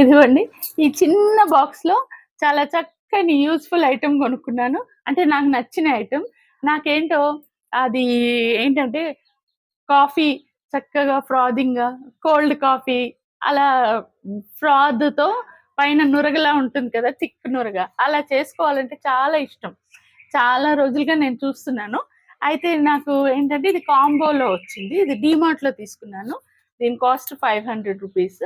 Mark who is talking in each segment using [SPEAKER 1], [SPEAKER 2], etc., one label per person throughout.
[SPEAKER 1] ఇదిగోండి. ఈ చిన్న బాక్స్లో చాలా చక్కని యూస్ఫుల్ ఐటమ్ కొనుక్కున్నాను. అంటే నాకు నచ్చిన ఐటమ్ నాకేంటో అది ఏంటంటే కాఫీ చక్కగా ఫ్రాదింగ్ కోల్డ్ కాఫీ అలా ఫ్రాద్తో పైన నురగలా ఉంటుంది కదా థిక్ నురగ. అలా చేసుకోవాలంటే చాలా ఇష్టం. చాలా రోజులుగా నేను చూస్తున్నాను. అయితే నాకు ఏంటంటే ఇది కాంబోలో వచ్చింది. ఇది డిమార్ట్లో తీసుకున్నాను. దీని కాస్ట్ ఫైవ్ హండ్రెడ్ రూపీస్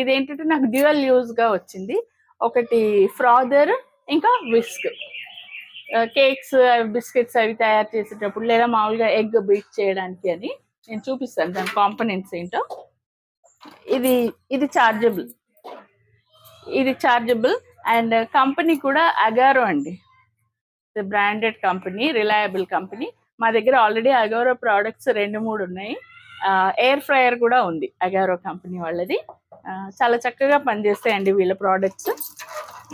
[SPEAKER 1] ఇది ఏంటంటే నాకు డ్యూయల్ యూజ్గా వచ్చింది. ఒకటి ఫ్రాదర్ ఇంకా విస్క్. కేక్స్ బిస్కెట్స్ అవి తయారు చేసేటప్పుడు లేదా మామూలుగా ఎగ్ బీట్ చేయడానికి అని నేను చూపిస్తాను. దాని కాంపనెంట్స్ ఏంటో. ఇది ఇది చార్జబుల్. ఇది చార్జబుల్ అండ్ కంపెనీ కూడా అగారో అండి. Branded company reliable company. మా దగ్గర ఆల్రెడీ అగారో ప్రోడక్ట్స్ రెండు మూడు ఉన్నాయి. ఎయిర్ ఫ్రైయర్ కూడా ఉంది అగారో కంపెనీ వాళ్ళది. చాలా చక్కగా పనిచేస్తాయండి వీళ్ళ ప్రోడక్ట్స్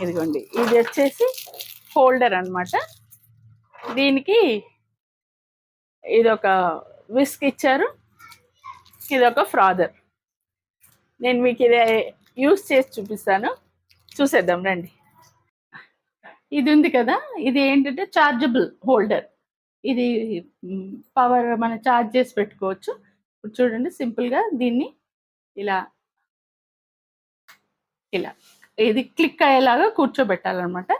[SPEAKER 1] ఇదిగోండి ఇది వచ్చేసి హోల్డర్ అన్నమాట. దీనికి ఇది ఒక విస్క్ ఇచ్చారు. ఇది ఒక ఫ్రాదర్ నేను మీకు ఇది యూస్ చేసి చూపిస్తాను. చూసేద్దాం రండి. ఇది ఉంది కదా ఇది ఏంటంటే చార్జబుల్ హోల్డర్ ఇది పవర్ మనం చార్జ్ చేసి పెట్టుకోవచ్చు. ఇప్పుడు చూడండి సింపుల్గా దీన్ని ఇలా ఇలా. ఇది క్లిక్ అయ్యేలాగా కూర్చోబెట్టాలన్నమాట.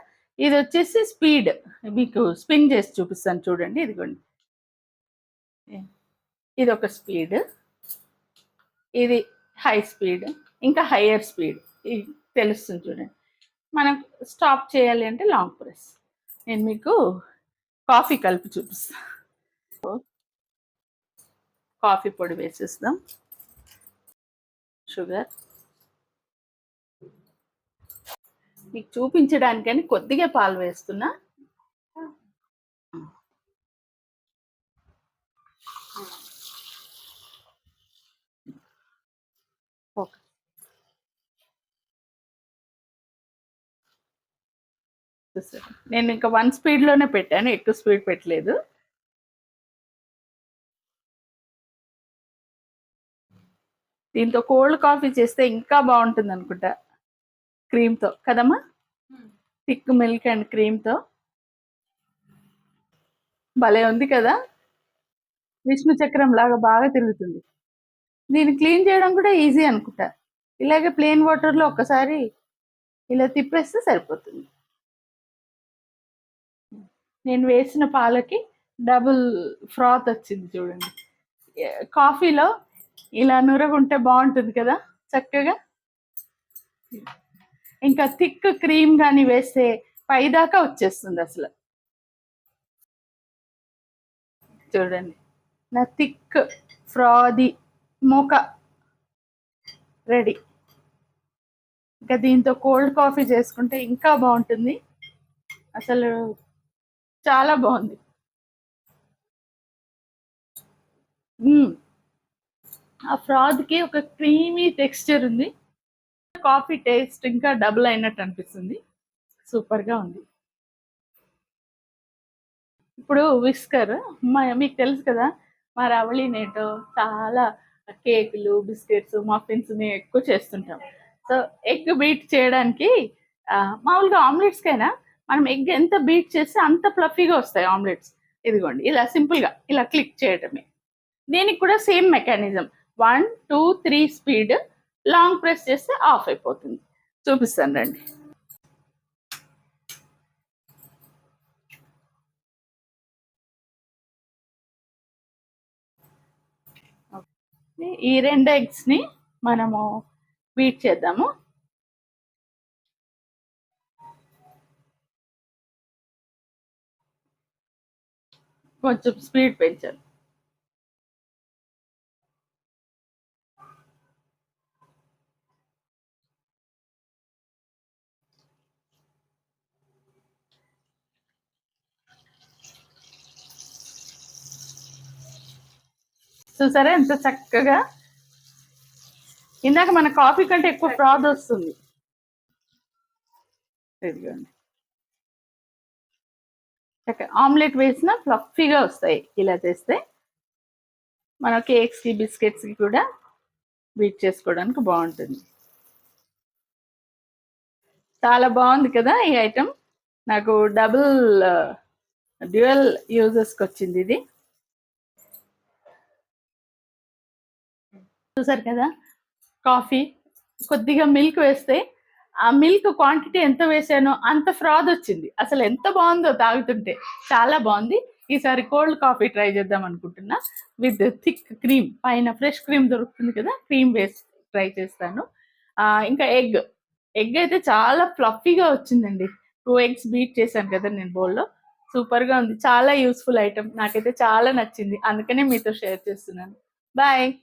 [SPEAKER 1] ఇది వచ్చేసి స్పీడ్. మీకు స్పిన్ చేసి చూపిస్తాను చూడండి. ఇదిగోండి. ఇది ఒక స్పీడ్. ఇది హై స్పీడ్. ఇంకా హయ్యర్ స్పీడ్. ఇది తెలుస్తుంది చూడండి. మనం స్టాప్ చేయాలి అంటే లాంగ్ ప్రెస్. నేను మీకు కాఫీ కలిపి చూపిస్తాను కాఫీ పొడి వేసేస్తాం షుగర్. మీకు చూపించడానికని కొద్దిగా పాలు వేస్తున్నా? నేను ఇంకా వన్ స్పీడ్లోనే పెట్టాను ఎక్కువ స్పీడ్ పెట్టలేదు. దీంతో కోల్డ్ కాఫీ చేస్తే ఇంకా బాగుంటుంది అనుకుంటా. క్రీమ్తో కదమ్మా? థిక్ మిల్క్ అండ్ క్రీమ్తో. భలే ఉంది కదా? విష్ణు చక్రం లాగా బాగా తిరుగుతుంది. దీన్ని క్లీన్ చేయడం కూడా ఈజీ అనుకుంటా. ఇలాగే ప్లెయిన్ వాటర్లో ఒక్కసారి ఇలా తిప్పేస్తే సరిపోతుంది. నేను వేసిన పాలకి డబుల్ ఫ్రాత్ వచ్చింది చూడండి. కాఫీలో ఇలా నురగుంటే బాగుంటుంది కదా? చక్కగా? ఇంకా థిక్ క్రీమ్ కానీ వేస్తే పైదాకా వచ్చేస్తుంది అసలు. చూడండి. నా థిక్ ఫ్రాది మోక రెడీ. ఇంకా దీంతో కోల్డ్ కాఫీ చేసుకుంటే ఇంకా బాగుంటుంది. అసలు చాలా బాగుంది. ఆ ఫ్రాద్కి ఒక క్రీమీ టెక్స్చర్ ఉంది. కాఫీ టేస్ట్ ఇంకా డబుల్ అయినట్టు అనిపిస్తుంది. సూపర్గా ఉంది. ఇప్పుడు విస్కర్ మా మీకు తెలుసు కదా మా రవళి నేటో చాలా కేకులు బిస్కెట్స్ మఫిన్స్ ఎక్కువ చేస్తుంటాం. సో ఎగ్ బీట్ చేయడానికి మామూలుగా ఆమ్లెట్స్కైనా మనం ఎగ్ ఎంత బీట్ చేస్తే అంత ఫ్లఫీగా వస్తాయి ఆమ్లెట్స్. ఇదిగోండి ఇలా సింపుల్గా ఇలా క్లిక్ చేయటమే. దీనికి కూడా same mechanism. One two three speed long press చేస్తే ఆఫ్ అయిపోతుంది. చూపిస్తాను రండి. ఈ రెండు ఎగ్స్ని మనము బీట్ చేద్దాము. కొంచెం స్పీడ్ పెంచాలి. చూసారా? ఎంత చక్కగా? ఇందాక మన కాఫీ కంటే ఎక్కువ ఫ్రాద్ వస్తుంది. ఇదిగోండి. ఆమ్లెట్ వేసిన ఫ్లఫీగా వస్తాయి. ఇలా చేస్తే మన కేక్స్కి బిస్కెట్స్కి కూడా బీట్ చేసుకోవడానికి బాగుంటుంది. చాలా బాగుంది కదా ఈ ఐటమ్ నాకు డబుల్ డ్యూయల్ యూజెస్కి వచ్చింది ఇది. చూసారు కదా? కాఫీ. కొద్దిగా మిల్క్ వేస్తే ఆ మిల్క్ క్వాంటిటీ ఎంత వేసానో అంత ఫ్రాద్ వచ్చింది. అసలు ఎంత బాగుందో తాగుతుంటే. చాలా బాగుంది. ఈసారి కోల్డ్ కాఫీ ట్రై చేద్దాం అనుకుంటున్నా. With thick cream. పైన ఫ్రెష్ క్రీమ్ దొరుకుతుంది కదా? క్రీమ్ వేసి ట్రై చేస్తాను. ఇంకా ఎగ్. ఎగ్ అయితే చాలా ఫ్లఫీగా వచ్చిందండి. టూ ఎగ్స్ బీట్ చేశాను కదా నేను బౌల్లో. సూపర్గా ఉంది. చాలా యూస్ఫుల్ ఐటమ్. నాకైతే చాలా నచ్చింది. అందుకనే మీతో షేర్ చేస్తున్నాను. బాయ్.